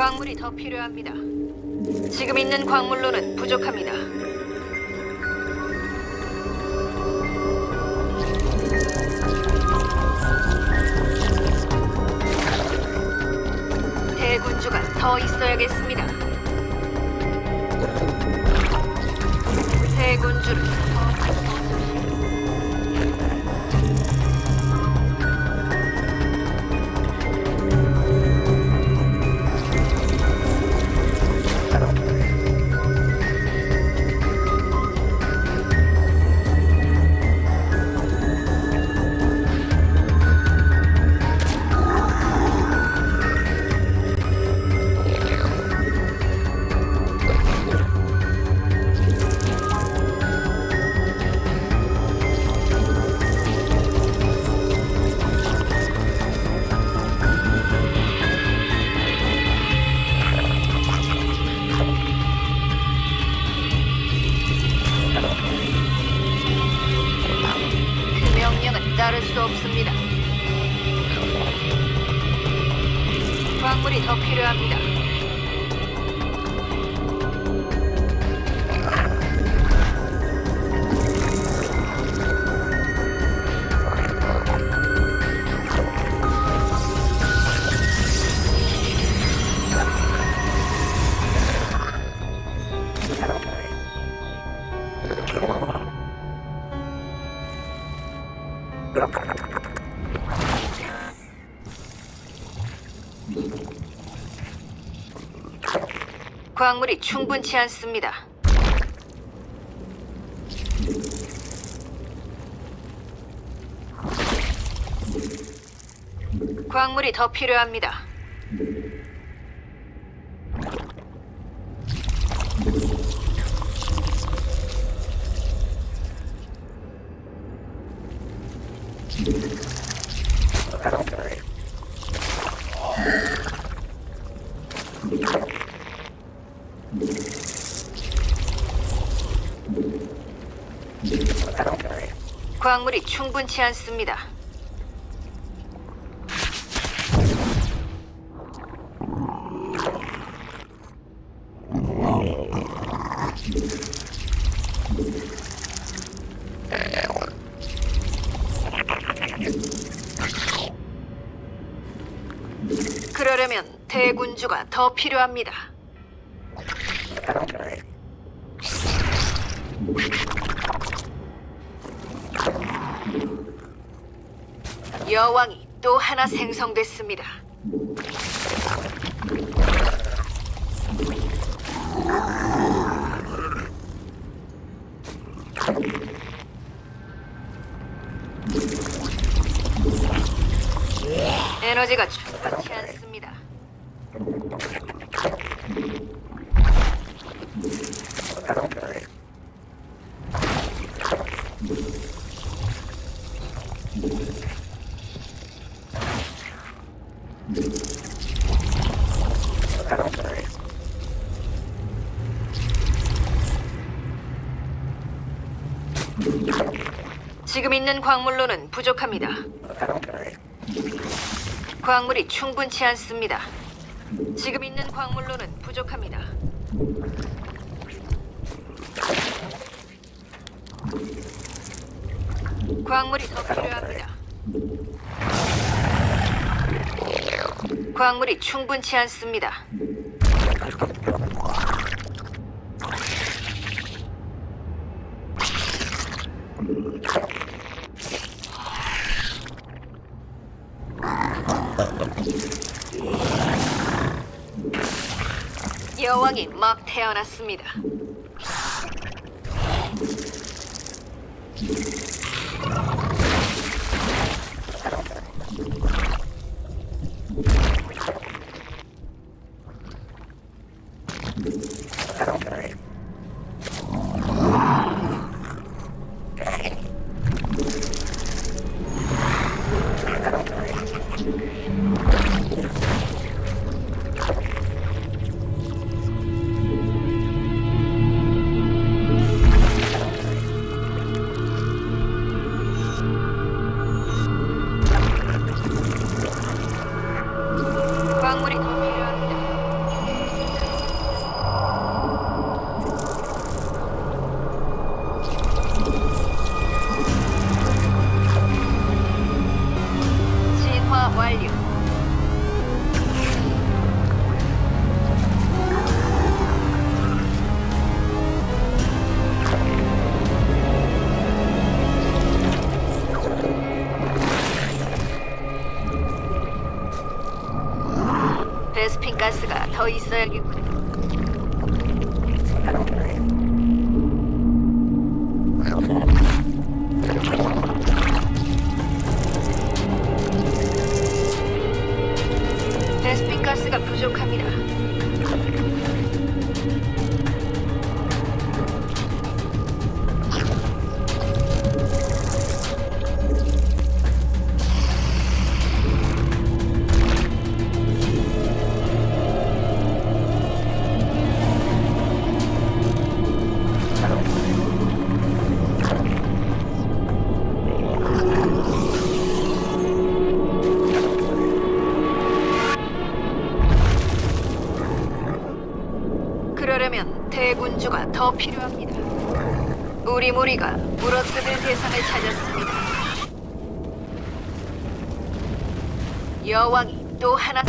광물이 더 필요합니다. 지금 있는 광물로는 부족합니다. 대군주가 더 있어야겠습니다. 대군주를 광물이 충분치 않습니다. 광물이 더 필요합니다. 광물이 충분치 않습니다. 그러려면 대군주가 더 필요합니다. 또 하나 생성됐습니다. 에너지가 충분치 않습니다. 지금 있는 광물로는 부족합니다. 광물이 충분치 않습니다. 지금 있는 광물로는 부족합니다. 광물이 더 필요합니다. 광물이 충분치 않습니다. 여왕이 막 태어났습니다. 완료. 베스핀 가스가 더 있어야겠군. 베스핀 가스가 부족합니다. 대군주가 더 필요합니다. 우리 무리가 물어뜯을 대상을 찾았습니다. 여왕이 또 하나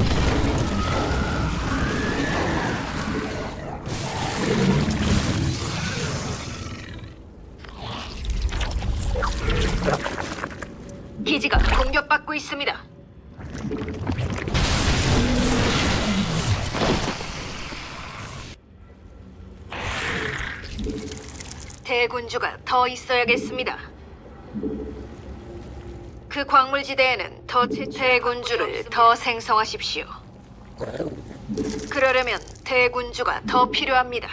기지가 공격받고 있습니다. 대군주가 더 있어야겠습니다. 그 광물지대에는 더 대군주를 더 생성하십시오. 그러려면 대군주가 더 필요합니다.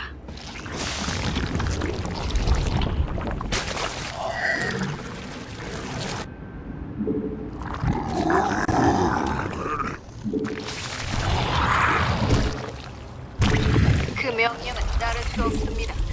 그 명령은 따를 수 없습니다.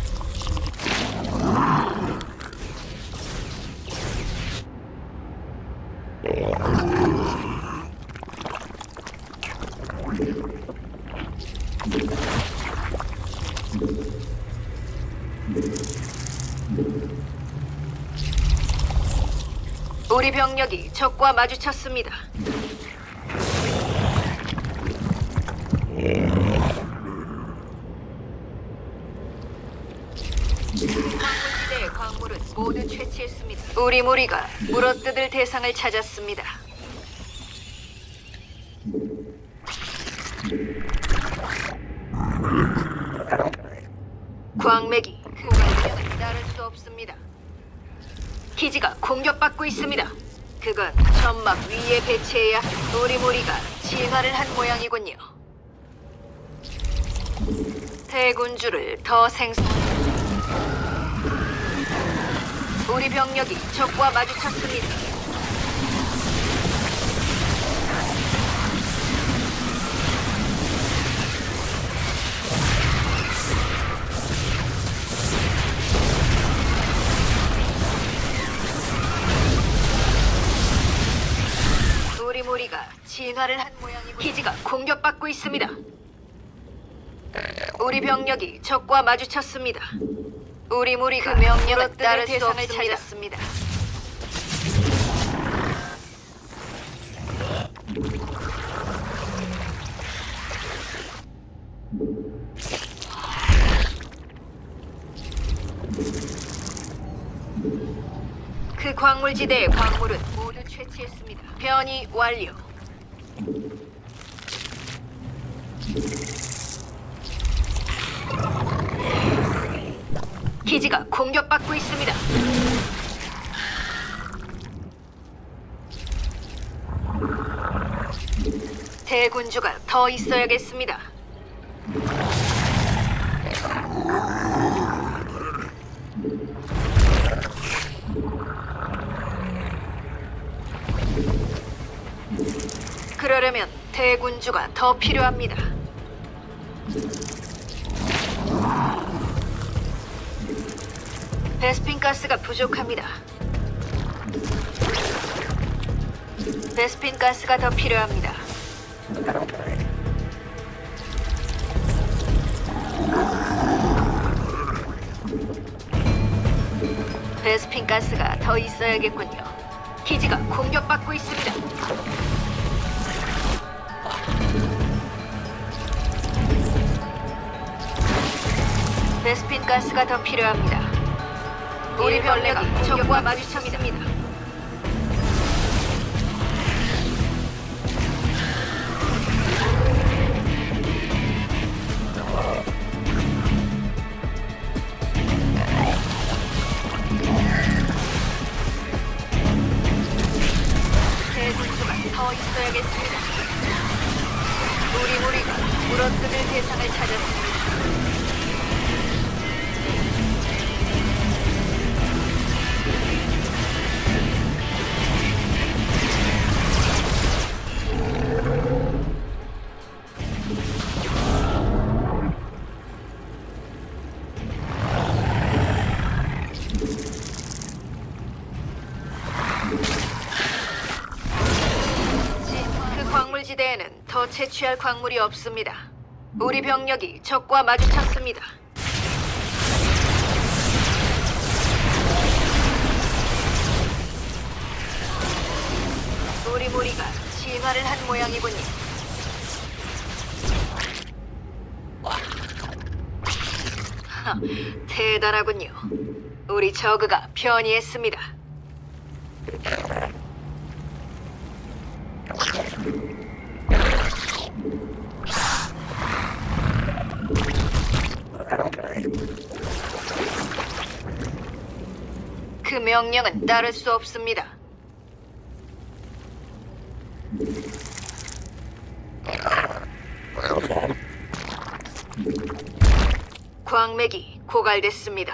우리 병력이 적과 마주쳤습니다. 광물지대의 광물은 모두 채취했습니다. 우리 무리가 물어뜯을 대상을 찾았습니다. 광맥이 그 명령을 따를 수 없습니다. 기지가 공격받고 있습니다. 그건 점막 위에 배치해야 우리 무리가 진화를 한 모양이군요. 대군주를 더 생성. 우리 병력이 적과 마주쳤습니다. 우리 무리가 진화를 한 모양이고 기지가 공격받고 있습니다. 우리 병력이 적과 마주쳤습니다. 우리 무리가 그 명령을 따를 대상을 찾았습니다. 그 광물지대의 광물은 모두 채취했습니다. 변이 완료. 기지가 공격받고 있습니다. 대군주가 더 있어야겠습니다. 그러려면 대군주가 더 필요합니다. 베스핀 가스가 부족합니다. 베스핀 가스가 더 필요합니다. 베스핀 가스가 더 있어야겠군요. 기지가 공격받고 있습니다. 베스핀 가스가 더 필요합니다. 우리 병력이 적과 마주쳤습니다. 채취할 광물이 없습니다. 우리 병력이 적과 마주쳤습니다. 우리 무리가 진화를 한 모양이군요. 하, 대단하군요. 우리 저그가 편이했습니다. 그 명령은 따를 수 없습니다. 광맥이 고갈됐습니다.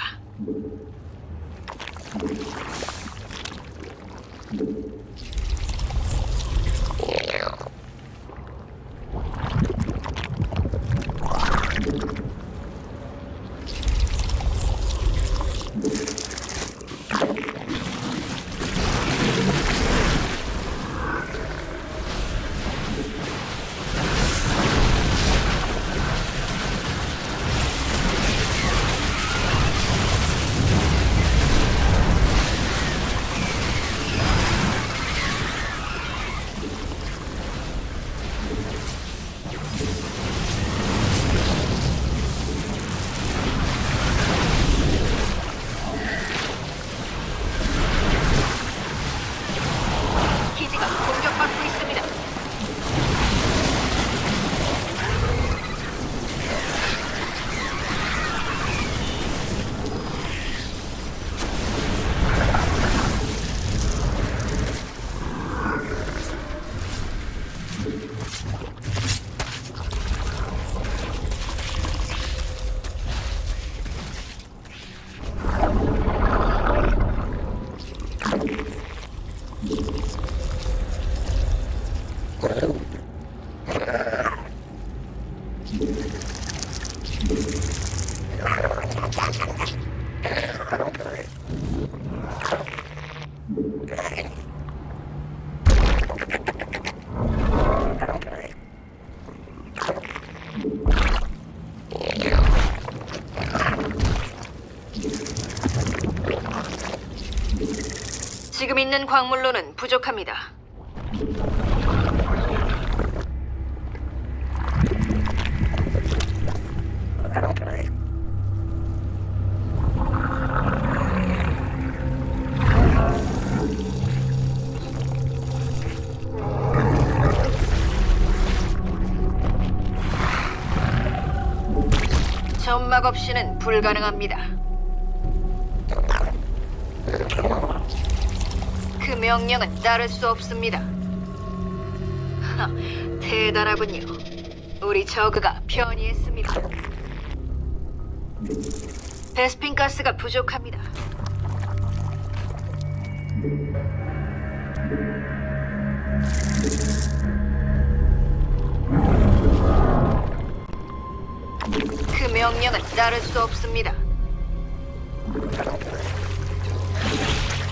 있는 광물로는 부족합니다. 점막 없이는 불가능합니다. 명령은 따를 수 없습니다. 하, 대단하군요. 우리 저그가 편이했습니다. 베스핀 가스가 부족합니다. 그 명령은 따를 수 없습니다.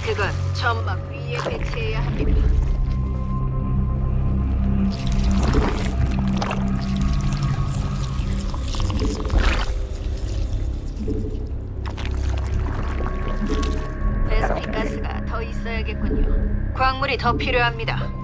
그건 점막 위에 배치해야 합니다. 베스핀 가스가 더 있어야겠군요. 광물이 더 필요합니다.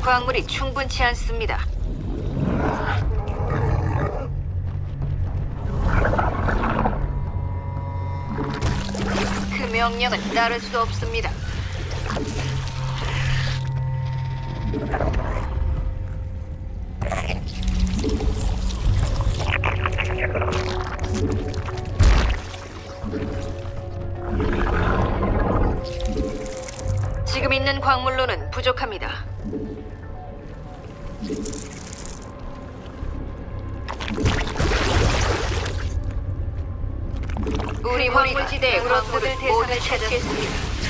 광물이 충분치 않습니다. 그 명령은 따를 수 없습니다. 지금 있는 광물로는 부족합니다. 우리 황물지대의 광물을 모두 찾았습니다.